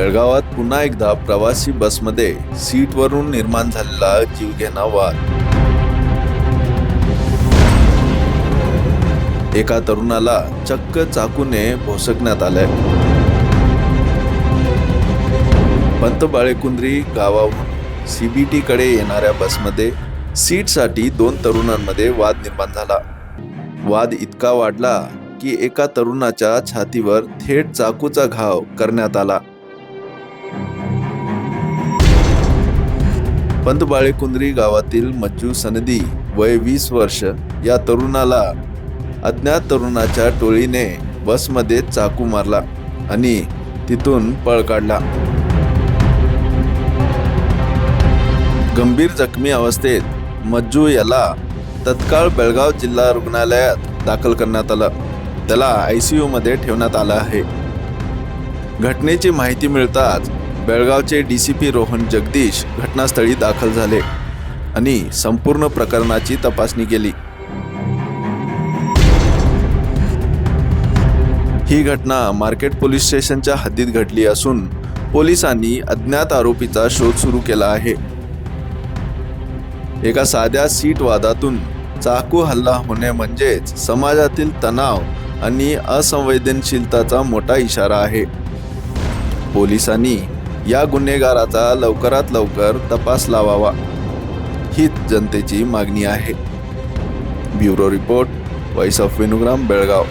बेळगावात पुन्हा एकदा प्रवासी बसमध्ये सीटवरून निर्माण झालेला जीवघेणा वाद एका तरुणाला चक्क चाकूने भोसकण्यात आलंय. पंत बाळेकुंद्री गावाहून सीबीटी कडे येणाऱ्या बसमध्ये सीटसाठी दोन तरुणांमध्ये वाद निर्माण झाला. वाद इतका वाढला की एका तरुणाच्या छातीवर थेट चाकूचा घाव करण्यात आला. पंत बाळेकुंद्री गावातील मज्जू सनदी वय वीस वर्ष या तरुणाला अज्ञात तरुणाच्या टोळीने बसमध्ये चाकू मारला आणि तिथून पळ काढला. गंभीर जखमी अवस्थेत मज्जू याला तत्काळ बेळगाव जिल्हा रुग्णालयात दाखल करण्यात आलं. त्याला आय सी यूमध्ये ठेवण्यात आलं आहे. घटनेची माहिती मिळताच बेळगावचे D C P Rohan Jagdish घटनास्थळी दाखल झाले आणि संपूर्ण प्रकरणाची तपासणी केली. ही घटना मार्केट पोलीस स्टेशनच्या हद्दीत घडली असून पोलिसांनी अज्ञात आरोपीचा शोध सुरू केला आहे. एका साध्या सीट वादातून चाकू हल्ला होणे म्हणजेच समाजातील तणाव आणि असंवेदनशीलताचा मोठा इशारा आहे. पोलिसांनी या गुन्हेगाराचा लवकरात लवकर तपास लावावा. हीच जनतेची मागणी आहे. Bureau report voice of Vinugram Belgaum.